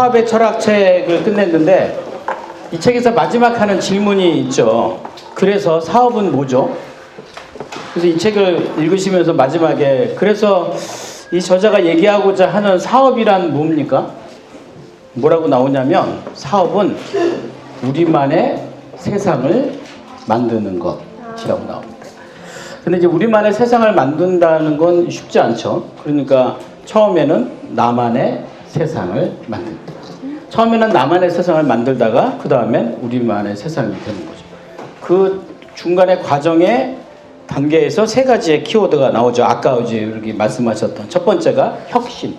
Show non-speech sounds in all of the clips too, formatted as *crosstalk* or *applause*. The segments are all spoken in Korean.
사업의 철학책을 끝냈는데 이 책에서 마지막 하는 질문이 있죠. 그래서 사업은 뭐죠? 그래서 이 책을 읽으시면서 마지막에 그래서 이 저자가 얘기하고자 하는 사업이란 뭡니까? 뭐라고 나오냐면 사업은 우리만의 세상을 만드는 것이라고 나옵니다. 근데 이제 우리만의 세상을 만든다는 건 쉽지 않죠. 그러니까 처음에는 나만의 세상을 만든다. 처음에는 나만의 세상을 만들다가 그 다음엔 우리만의 세상이 되는 거죠. 그 중간의 과정의 단계에서 세 가지의 키워드가 나오죠. 아까 이제 이렇게 말씀하셨던 첫 번째가 혁신.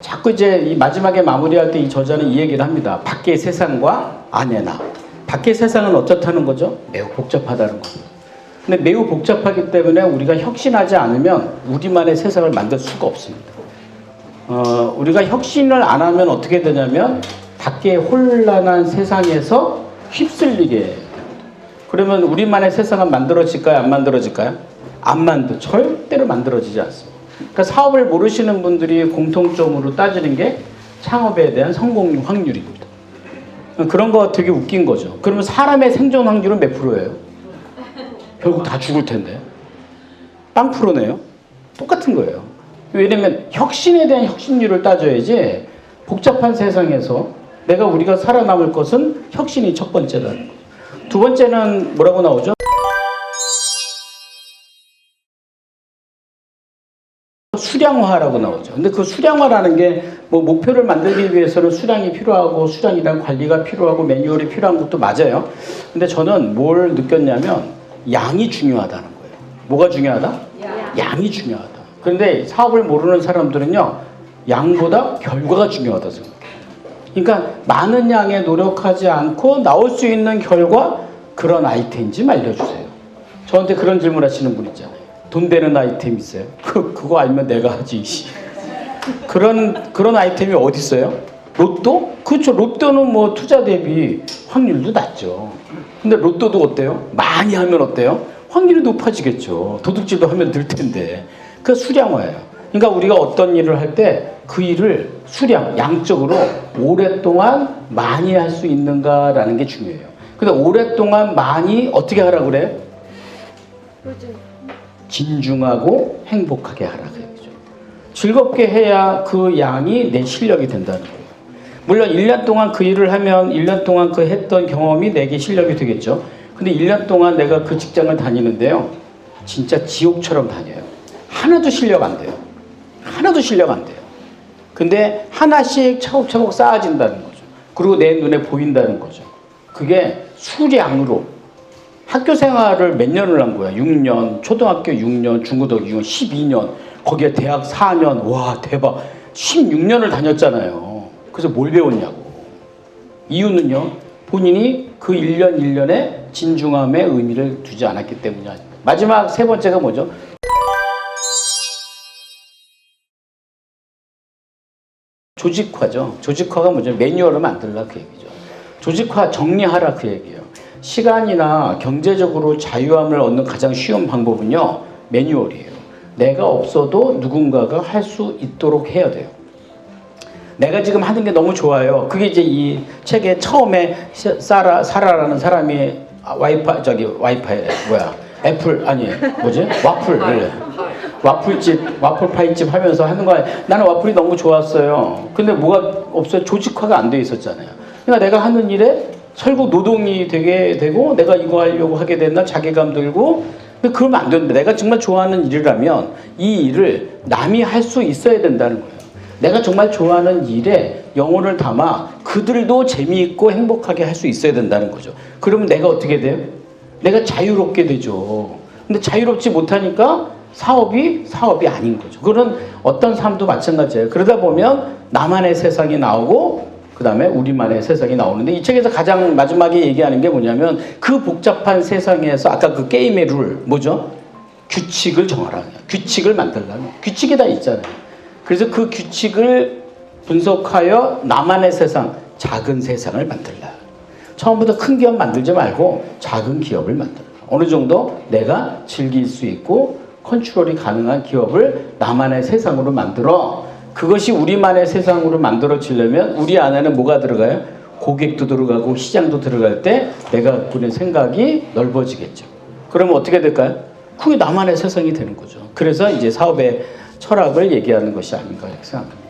자꾸 이제 이 마지막에 마무리할 때 이 저자는 이 얘기를 합니다. 밖의 세상과 안의 나. 밖의 세상은 어떻다는 거죠? 매우 복잡하다는 거죠. 근데 매우 복잡하기 때문에 우리가 혁신하지 않으면 우리만의 세상을 만들 수가 없습니다. 어, 우리가 혁신을 안 하면 어떻게 되냐면 밖의 혼란한 세상에서 휩쓸리게 됩니다. 그러면 우리만의 세상은 만들어질까요? 안 만들어질까요? 안 만들, 절대로 만들어지지 않습니다. 그러니까 사업을 모르시는 분들이 공통점으로 따지는 게 창업에 대한 성공 확률입니다. 그런 거 되게 웃긴 거죠. 그러면 사람의 생존 확률은 몇 프로예요? 결국 다 죽을 텐데. 빵 프로네요. 똑같은 거예요. 왜냐면 혁신에 대한 혁신률을 따져야지 복잡한 세상에서 내가 우리가 살아남을 것은 혁신이 첫 번째라는 거죠. 두 번째는 뭐라고 나오죠? 수량화라고 나오죠. 근데 그 수량화라는 게 뭐 목표를 만들기 위해서는 수량이 필요하고 수량이란 관리가 필요하고 매뉴얼이 필요한 것도 맞아요. 근데 저는 뭘 느꼈냐면 양이 중요하다는 거예요. 뭐가 중요하다? 양이 중요하다. 그런데 사업을 모르는 사람들은요, 양보다 결과가 중요하다 생각해요. 그러니까 많은 양에 노력하지 않고 나올 수 있는 결과 그런 아이템 좀 알려주세요. 저한테 그런 질문 하시는 분 있잖아요. 돈 되는 아이템 있어요? *laughs* 그, 그거 알면 내가 하지. 씨. 그런, 그런 아이템이 어디 있어요? 로또? 그렇죠. 로또는 뭐 투자 대비 확률도 낮죠. 근데 로또도 어때요? 많이 하면 어때요? 확률이 높아지겠죠. 도둑질도 하면 늘 텐데. 그 수량화예요. 그러니까 우리가 어떤 일을 할 때 그 일을 수량, 양적으로 오랫동안 많이 할 수 있는가라는 게 중요해요. 근데 오랫동안 많이 어떻게 하라 그래? 진중하고 행복하게 하라 그래요. 즐겁게 해야 그 양이 내 실력이 된다는 거예요. 물론 1년 동안 그 일을 하면 1년 동안 그 했던 경험이 내게 실력이 되겠죠. 근데 1년 동안 내가 그 직장을 다니는데요. 진짜 지옥처럼 다녀요. 하나도 실력 안 돼요. 하나도 실력 안 돼요. 근데 하나씩 차곡차곡 쌓아진다는 거죠. 그리고 내 눈에 보인다는 거죠. 그게 수량으로 학교 생활을 몇 년을 한 거야? 6년, 초등학교 6년, 중고등학교 6년, 12년, 거기에 대학 4년, 와, 대박. 16년을 다녔잖아요. 그래서 뭘 배웠냐고. 이유는요, 본인이 그 1년 1년에 진중함의 의미를 두지 않았기 때문이야. 마지막 세 번째가 뭐죠? 조직화죠. 조직화가 뭐죠? 매뉴얼을 만들라 그 얘기죠. 조직화 정리하라 그 얘기예요. 시간이나 경제적으로 자유함을 얻는 가장 쉬운 방법은요. 매뉴얼이에요. 내가 없어도 누군가가 할 수 있도록 해야 돼요. 내가 지금 하는 게 너무 좋아요. 그게 이제 이 책의 처음에 사라 사라라는 사람이 아, 와이파이 저기 와이파이 뭐야 애플 아니 뭐지 와플 네. 와플집 와플 파이집 하면서 하는 거야. 나는 와플이 너무 좋았어요. 근데 뭐가 없어요? 조직화가 안 돼 있었잖아요. 그러니까 내가 하는 일에 결국 노동이 되게 되고 내가 이거 하려고 하게 됐나 자괴감 들고 근데 그러면 안 되는데 내가 정말 좋아하는 일이라면 이 일을 남이 할 수 있어야 된다는 거예요. 내가 정말 좋아하는 일에 영혼을 담아 그들도 재미있고 행복하게 할 수 있어야 된다는 거죠. 그러면 내가 어떻게 돼요? 내가 자유롭게 되죠. 근데 자유롭지 못하니까 사업이 사업이 아닌 거죠. 그런 어떤 삶도 마찬가지예요. 그러다 보면 나만의 세상이 나오고 그 다음에 우리만의 세상이 나오는데 이 책에서 가장 마지막에 얘기하는 게 뭐냐면 그 복잡한 세상에서 아까 그 게임의 룰 뭐죠? 규칙을 정하라. 규칙을 만들라는 규칙이 다 있잖아요. 그래서 그 규칙을 분석하여 나만의 세상, 작은 세상을 만들라. 처음부터 큰 기업 만들지 말고 작은 기업을 만들라. 어느 정도 내가 즐길 수 있고 컨트롤이 가능한 기업을 나만의 세상으로 만들어 그것이 우리만의 세상으로 만들어지려면 우리 안에는 뭐가 들어가요? 고객도 들어가고 시장도 들어갈 때 내가 갖고 있는 생각이 넓어지겠죠. 그러면 어떻게 될까요? 그게 나만의 세상이 되는 거죠. 그래서 이제 사업의 철학을 얘기하는 것이 아닌가 생각합니다.